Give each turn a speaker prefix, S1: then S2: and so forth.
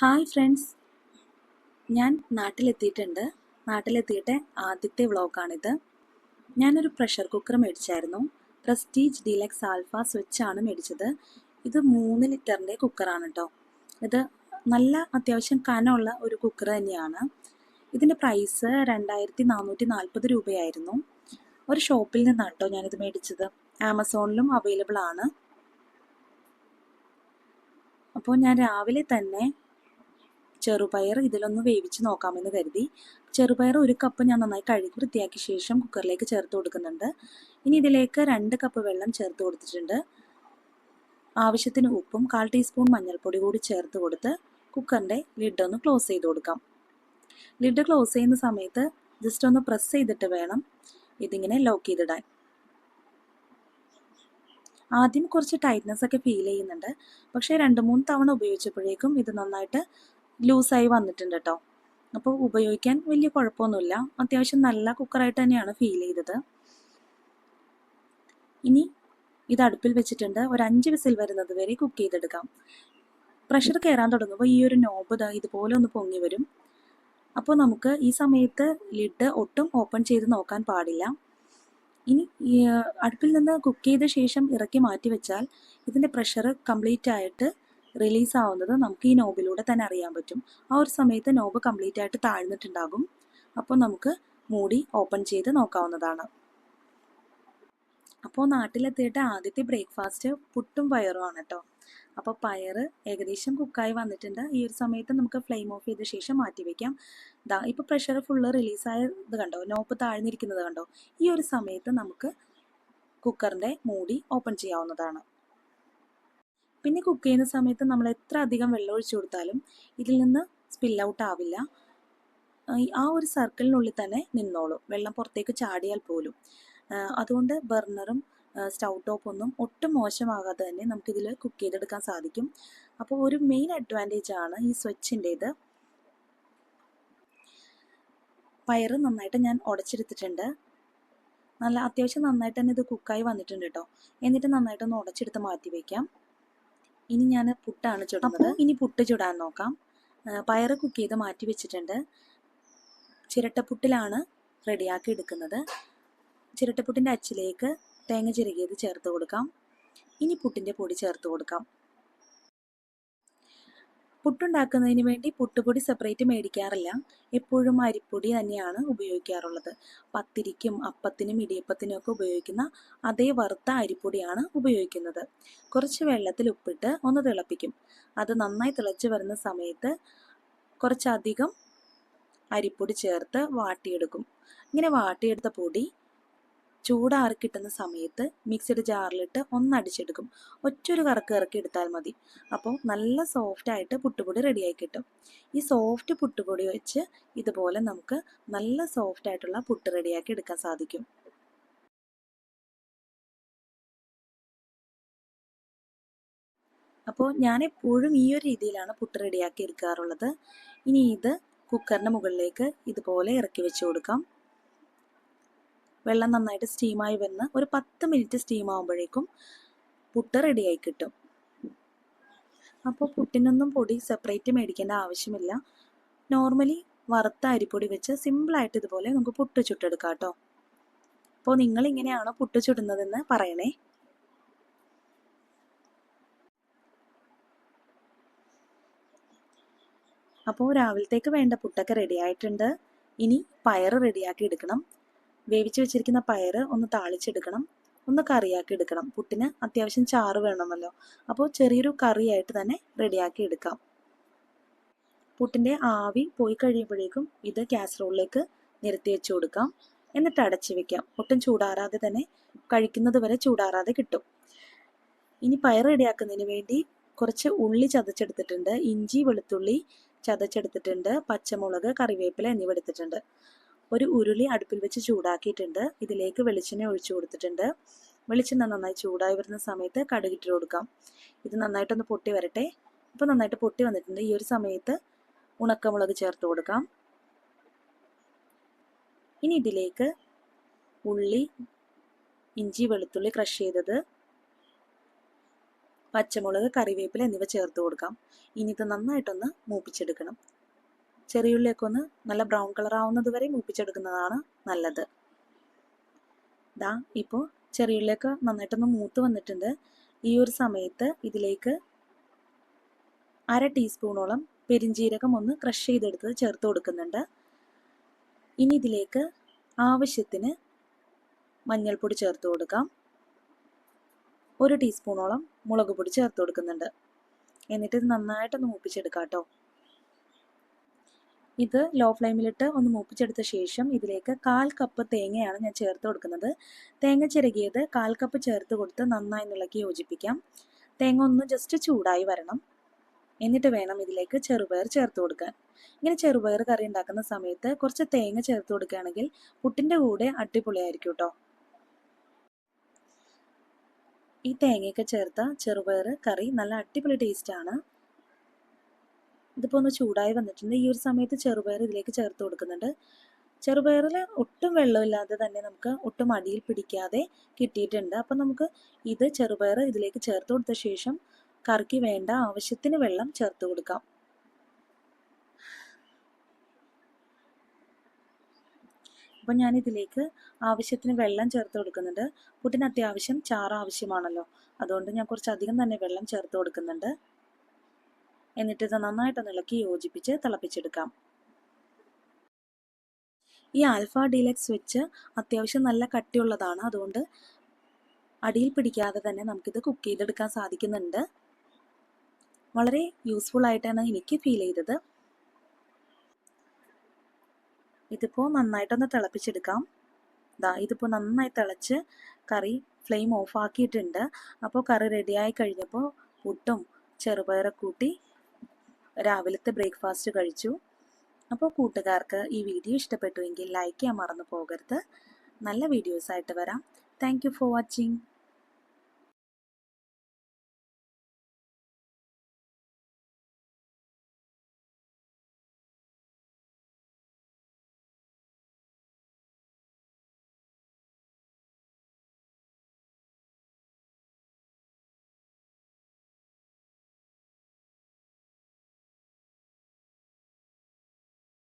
S1: Hi friends. ഞാൻ നാട്ടിലെത്തിയിട്ടുണ്ട്. നാട്ടിലെത്തിയിട്ട് ആദ്യത്തെ വ്ളോഗാണിത് ഞാനൊരു പ്രഷർ കുക്കർ മേടിച്ചായിരുന്നു. പ്രസ്റ്റീജ് ഡീലക്സ് ആൽഫ സ്വിച്ച് ആണ് മേടിച്ചത്. ഇത് മൂന്ന് ലിറ്ററിന്റെ കുക്കറാണ് കേട്ടോ ഇത് നല്ല അത്യാവശ്യം കനമുള്ള ഒരു കുക്കർ തന്നെയാണ്. ഇതിന്റെ പ്രൈസ് രണ്ടായിരത്തി നാനൂറ്റി നാൽപ്പത് രൂപയായിരുന്നു. ഒരു ഷോപ്പിൽ നിന്നാണ് കേട്ടോ ഞാനിത് മേടിച്ചത്. ആമസോണിലും അവൈലബിൾ ആണ്. അപ്പോൾ ഞാൻ രാവിലെ തന്നെ ചെറുപയർ ഇതിലൊന്ന് വേവിച്ച് നോക്കാമെന്ന് കരുതി. ചെറുപയർ ഒരു കപ്പ് ഞാൻ നന്നായി കഴുകി വൃത്തിയാക്കിയ ശേഷം കുക്കറിലേക്ക് ചേർത്ത് കൊടുക്കുന്നുണ്ട്. ഇനി ഇതിലേക്ക് രണ്ട് കപ്പ് വെള്ളം ചേർത്ത് കൊടുത്തിട്ടുണ്ട്. ആവശ്യത്തിന് ഉപ്പും കാൽ ടീസ്പൂൺ മഞ്ഞൾപ്പൊടി കൂടി ചേർത്ത് കൊടുത്ത് കുക്കറിന്റെ ലിഡ് ഒന്ന് ക്ലോസ് ചെയ്ത് കൊടുക്കാം. ലിഡ് ക്ലോസ് ചെയ്യുന്ന സമയത്ത് ജസ്റ്റ് ഒന്ന് പ്രസ് ചെയ്തിട്ട് വേണം ഇതിങ്ങനെ ലോക്ക് ചെയ്തിടാൻ. ആദ്യം കുറച്ച് ടൈറ്റ്നെസ് ഒക്കെ ഫീൽ ചെയ്യുന്നുണ്ട്. പക്ഷേ രണ്ട് മൂന്ന് തവണ ഉപയോഗിച്ചപ്പോഴേക്കും ഇത് നന്നായിട്ട് ലൂസായി വന്നിട്ടുണ്ട് കേട്ടോ അപ്പോൾ ഉപയോഗിക്കാൻ വലിയ കുഴപ്പമൊന്നുമില്ല. അത്യാവശ്യം നല്ല കുക്കറായിട്ട് തന്നെയാണ് ഫീൽ ചെയ്തത്. ഇനി ഇത് അടുപ്പിൽ വെച്ചിട്ടുണ്ട്. ഒരു അഞ്ച് വിസിൽ വരുന്നത് വരെ കുക്ക് ചെയ്തെടുക്കാം. പ്രഷർ കയറാൻ തുടങ്ങുമ്പോൾ ഈ ഒരു നോബ് ഇതുപോലെ ഒന്ന് പൊങ്ങി വരും. അപ്പോൾ നമുക്ക് ഈ സമയത്ത് ലിഡ് ഒട്ടും ഓപ്പൺ ചെയ്ത് നോക്കാൻ പാടില്ല. ഇനി അടുപ്പിൽ നിന്ന് കുക്ക് ചെയ്ത ശേഷം ഇറക്കി മാറ്റി വെച്ചാൽ ഇതിന്റെ പ്രഷർ കംപ്ലീറ്റ് ആയിട്ട് റിലീസ് ആവുന്നത് നമുക്ക് ഈ നോബിലൂടെ തന്നെ അറിയാൻ പറ്റും. ആ ഒരു സമയത്ത് നോബ് കംപ്ലീറ്റ് ആയിട്ട് താഴ്ന്നിട്ടുണ്ടാകും. അപ്പോൾ നമുക്ക് മൂടി ഓപ്പൺ ചെയ്ത് നോക്കാവുന്നതാണ്. അപ്പോൾ നാട്ടിലെത്തിയിട്ട് ആദ്യത്തെ ബ്രേക്ക്ഫാസ്റ്റ് പുട്ടും പയറും ആണ് കേട്ടോ. അപ്പോൾ പയർ ഏകദേശം കുക്കായി വന്നിട്ടുണ്ട്. ഈ ഒരു സമയത്ത് നമുക്ക് ഫ്ലെയിം ഓഫ് ചെയ്ത ശേഷം മാറ്റി വയ്ക്കാം ദാ ഇപ്പോൾ പ്രഷർ ഫുള്ള് റിലീസായത് കണ്ടോ? നോപ്പ് താഴ്ന്നിരിക്കുന്നത് കണ്ടോ? ഈ ഒരു സമയത്ത് നമുക്ക് കുക്കറിന്റെ മൂടി ഓപ്പൺ ചെയ്യാവുന്നതാണ്. പിന്നെ കുക്ക് ചെയ്യുന്ന സമയത്ത് നമ്മൾ എത്ര അധികം വെള്ളം ഒഴിച്ചു കൊടുത്താലും ഇതിൽ നിന്ന് സ്പിൽ ഔട്ട് ആവില്ല. ആ ഒരു സർക്കിളിനുള്ളിൽ തന്നെ നിന്നോളും. വെള്ളം പുറത്തേക്ക് ചാടിയാൽ പോലും. അതുകൊണ്ട് ബർണറും സ്റ്റൗ ടോപ്പൊന്നും ഒട്ടും മോശമാകാതെ തന്നെ നമുക്കിതിൽ കുക്ക് ചെയ്തെടുക്കാൻ സാധിക്കും. അപ്പോൾ ഒരു മെയിൻ അഡ്വാന്റേജ് ആണ് ഈ സ്വച്ചിന്റേത്. പയറ് നന്നായിട്ട് ഞാൻ ഉടച്ചെടുത്തിട്ടുണ്ട് നല്ല അത്യാവശ്യം നന്നായിട്ട് തന്നെ ഇത് കുക്കായി വന്നിട്ടുണ്ട് കേട്ടോ എന്നിട്ട് നന്നായിട്ടൊന്ന് ഉടച്ചെടുത്ത് മാറ്റി വയ്ക്കാം ഇനി ഞാൻ പുട്ടാണ് ചുടുന്നത് ഇനി പുട്ട് ചുടാൻ നോക്കാം. പയറ് കുക്ക് ചെയ്ത് മാറ്റി വെച്ചിട്ടുണ്ട്. ചിരട്ടപ്പുട്ടിലാണ് റെഡിയാക്കി എടുക്കുന്നത്. ചിരട്ടപ്പുട്ടിന്റെ അച്ചിലേക്ക് തേങ്ങ ചിരകിയത് ചേർത്ത് കൊടുക്കാം. ഇനി പുട്ടിന്റെ പൊടി ചേർത്ത് കൊടുക്കാം. പുട്ടുണ്ടാക്കുന്നതിന് വേണ്ടി പുട്ടുപൊടി സെപ്പറേറ്റ് മേടിക്കാറില്ല. എപ്പോഴും അരിപ്പൊടി തന്നെയാണ് ഉപയോഗിക്കാറുള്ളത്. പത്തിരിക്കും അപ്പത്തിനും ഇടിയപ്പത്തിനും ഒക്കെ ഉപയോഗിക്കുന്ന അതേ വറുത്ത അരിപ്പൊടിയാണ് ഉപയോഗിക്കുന്നത്. കുറച്ച് വെള്ളത്തിൽ ഉപ്പിട്ട് ഒന്ന് തിളപ്പിക്കും. അത് നന്നായി തിളച്ച് വരുന്ന സമയത്ത് കുറച്ചധികം അരിപ്പൊടി ചേർത്ത് വാട്ടിയെടുക്കും. ഇങ്ങനെ വാട്ടിയെടുത്ത പൊടി ചൂടാറി കിട്ടുന്ന സമയത്ത് മിക്സിയുടെ ജാറിലിട്ട് ഒന്ന് അടിച്ചെടുക്കും. ഒറ്റൊരു കറക്ക് ഇറക്കി എടുത്താൽ മതി. അപ്പോൾ നല്ല സോഫ്റ്റ് ആയിട്ട് പുട്ടുപൊടി റെഡിയായി കിട്ടും. ഈ സോഫ്റ്റ് പുട്ടുപൊടി വെച്ച് ഇതുപോലെ നമുക്ക് നല്ല സോഫ്റ്റ് ആയിട്ടുള്ള പുട്ട് റെഡിയാക്കി എടുക്കാൻ സാധിക്കും. അപ്പോൾ ഞാൻ എപ്പോഴും ഈ ഒരു രീതിയിലാണ് പുട്ട് റെഡിയാക്കി എടുക്കാറുള്ളത്. ഇനി ഇത് കുക്കറിന്റെ മുകളിലേക്ക് ഇതുപോലെ ഇറക്കി വെച്ച് കൊടുക്കാം. വെള്ളം നന്നായിട്ട് സ്റ്റീമായി വന്ന് ഒരു പത്ത് മിനിറ്റ് സ്റ്റീം ആകുമ്പോഴേക്കും പുട്ട് റെഡിയായി കിട്ടും. അപ്പോൾ പുട്ടിനൊന്നും പൊടി സെപ്പറേറ്റ് മേടിക്കേണ്ട ആവശ്യമില്ല. നോർമലി വറുത്ത അരിപ്പൊടി വെച്ച് സിമ്പിളായിട്ട് ഇതുപോലെ നമുക്ക് പുട്ട് ചുട്ടെടുക്കാം കേട്ടോ. അപ്പോൾ നിങ്ങൾ ഇങ്ങനെയാണോ പുട്ട് ചുടുന്നതെന്ന് പറയണേ. അപ്പോൾ രാവിലത്തേക്ക് വേണ്ട പുട്ടൊക്കെ റെഡി ആയിട്ടുണ്ട്. ഇനി പയർ റെഡിയാക്കി എടുക്കണം. വേവിച്ച് വെച്ചിരിക്കുന്ന പയർ ഒന്ന് താളിച്ചെടുക്കണം. ഒന്ന് കറിയാക്കി എടുക്കണം. പുട്ടിന് അത്യാവശ്യം ചാറ് വേണമല്ലോ. അപ്പോൾ ചെറിയൊരു കറിയായിട്ട് തന്നെ റെഡിയാക്കി എടുക്കാം. പുട്ടിന്റെ ആവി പോയി കഴിയുമ്പോഴേക്കും ഇത് കാസറോളിലേക്ക് നിരത്തി വെച്ച് കൊടുക്കാം. എന്നിട്ട് അടച്ച് വെക്കാം. ഒട്ടും ചൂടാറാതെ തന്നെ കഴിക്കുന്നത് വരെ ചൂടാറാതെ കിട്ടും. ഇനി പയർ റെഡിയാക്കുന്നതിന് വേണ്ടി കുറച്ച് ഉള്ളി ചതച്ചെടുത്തിട്ടുണ്ട്. ഇഞ്ചി വെളുത്തുള്ളി ചതച്ചെടുത്തിട്ടുണ്ട്. പച്ചമുളക് കറിവേപ്പില എന്നിവ എടുത്തിട്ടുണ്ട്. ഒരു ഉരുളി അടുപ്പിൽ വെച്ച് ചൂടാക്കിയിട്ടുണ്ട്. ഇതിലേക്ക് വെളിച്ചെണ്ണ ഒഴിച്ചു കൊടുത്തിട്ടുണ്ട്. വെളിച്ചെണ്ണ നന്നായി ചൂടായി വരുന്ന സമയത്ത് കടുകിട്ട് കൊടുക്കാം. ഇത് നന്നായിട്ടൊന്ന് പൊട്ടി വരട്ടെ. ഇപ്പോൾ നന്നായിട്ട് പൊട്ടി വന്നിട്ടുണ്ട്. ഈ ഒരു സമയത്ത് ഉണക്കമുളക് ചേർത്ത് കൊടുക്കാം. ഇനി ഇതിലേക്ക് ഉള്ളി ഇഞ്ചി വെളുത്തുള്ളി ക്രഷ് ചെയ്തത് പച്ചമുളക് കറിവേപ്പില എന്നിവ ചേർത്ത് കൊടുക്കാം. ഇനി ഇത് നന്നായിട്ടൊന്ന് മൂപ്പിച്ചെടുക്കണം. ചെറിയുള്ളിയൊക്കെ ഒന്ന് നല്ല ബ്രൗൺ കളർ ആവുന്നത് വരെ മൂപ്പിച്ചെടുക്കുന്നതാണ് നല്ലത്. ദാ ഇപ്പോൾ ചെറിയുള്ളിയൊക്കെ നന്നായിട്ടൊന്ന് മൂത്ത് വന്നിട്ടുണ്ട്. ഈ ഒരു സമയത്ത് ഇതിലേക്ക് അര ടീസ്പൂണോളം പെരിഞ്ജീരകം ഒന്ന് ക്രഷ് ചെയ്തെടുത്ത് ചേർത്ത് കൊടുക്കുന്നുണ്ട്. ഇനി ഇതിലേക്ക് ആവശ്യത്തിന് മഞ്ഞൾപ്പൊടി ചേർത്ത് കൊടുക്കാം. ഒരു ടീസ്പൂണോളം മുളക് പൊടി ചേർത്ത് കൊടുക്കുന്നുണ്ട്. എന്നിട്ട് ഇത് നന്നായിട്ടൊന്ന് മൂപ്പിച്ചെടുക്കാം കേട്ടോ ഇത് ലോ ഫ്ലെയിമിലിട്ട് ഒന്ന് മൂപ്പിച്ചെടുത്ത ശേഷം ഇതിലേക്ക് കാൽ കപ്പ് തേങ്ങയാണ് ഞാൻ ചേർത്ത് കൊടുക്കുന്നത്. തേങ്ങ ചിരകിയത് കാൽ കപ്പ് ചേർത്ത് കൊടുത്ത് നന്നായി ഇളക്കി യോജിപ്പിക്കാം. തേങ്ങ ഒന്ന് ജസ്റ്റ് ചൂടായി വരണം. എന്നിട്ട് വേണം ഇതിലേക്ക് ചെറുപയർ ചേർത്ത് കൊടുക്കാൻ. ഇങ്ങനെ ചെറുപയർ കറി ഉണ്ടാക്കുന്ന സമയത്ത് കുറച്ച് തേങ്ങ ചേർത്ത് കൊടുക്കുകയാണെങ്കിൽ പുട്ടിന്റെ കൂടെ അടിപൊളിയായിരിക്കും കേട്ടോ ഈ തേങ്ങയൊക്കെ ചേർത്ത ചെറുപയർ കറി നല്ല അടിപൊളി ടേസ്റ്റാണ് ഇതിപ്പോൾ ഒന്ന് ചൂടായി വന്നിട്ടുണ്ട്. ഈ ഒരു സമയത്ത് ചെറുപയർ ഇതിലേക്ക് ചേർത്ത് കൊടുക്കുന്നുണ്ട്. ചെറുപയറിൽ ഒട്ടും വെള്ളമില്ലാതെ തന്നെ നമുക്ക് ഒട്ടും അടിയിൽ പിടിക്കാതെ കിട്ടിയിട്ടുണ്ട്. അപ്പം നമുക്ക് ഇത് ചെറുപയർ ഇതിലേക്ക് ചേർത്ത് കൊടുത്ത ശേഷം കറിക്ക് വേണ്ട ആവശ്യത്തിന് വെള്ളം ചേർത്ത് കൊടുക്കാം. അപ്പം ഞാൻ ഇതിലേക്ക് ആവശ്യത്തിന് വെള്ളം ചേർത്ത് കൊടുക്കുന്നുണ്ട്. പുട്ടിന് അത്യാവശ്യം ചാറ് ആവശ്യമാണല്ലോ. അതുകൊണ്ട് ഞാൻ കുറച്ചധികം തന്നെ വെള്ളം ചേർത്ത് കൊടുക്കുന്നുണ്ട്. എന്നിട്ട് ഇത് നന്നായിട്ട് ഇളക്കി യോജിപ്പിച്ച് തിളപ്പിച്ചെടുക്കാം. ഈ ആൽഫ ഡീലക്സ് വെച്ച് അത്യാവശ്യം നല്ല കട്ടിയുള്ളതാണ്. അതുകൊണ്ട് അടിയിൽ പിടിക്കാതെ തന്നെ നമുക്കിത് കുക്ക് ചെയ്തെടുക്കാൻ സാധിക്കുന്നുണ്ട്. വളരെ യൂസ്ഫുൾ ആയിട്ടാണ് എനിക്ക് ഫീൽ ചെയ്തത്. ഇതിപ്പോൾ നന്നായിട്ടൊന്ന് തിളപ്പിച്ചെടുക്കാം. ഇതാ ഇതിപ്പോൾ നന്നായി തിളച്ച് കറി ഫ്ലെയിം ഓഫ് ആക്കിയിട്ടുണ്ട്. അപ്പോൾ കറി റെഡിയായി കഴിഞ്ഞപ്പോൾ പുട്ടും ചെറുപയറൊക്കെ കൂട്ടി രാവിലത്തെ ബ്രേക്ക്ഫാസ്റ്റ് കഴിച്ചു. അപ്പോൾ കൂട്ടുകാർക്ക് ഈ വീഡിയോ ഇഷ്ടപ്പെട്ടുവെങ്കിൽ ലൈക്ക് ചെയ്യാൻ മറന്നു പോകരുത്. നല്ല വീഡിയോസായിട്ട് വരാം. Thank for watching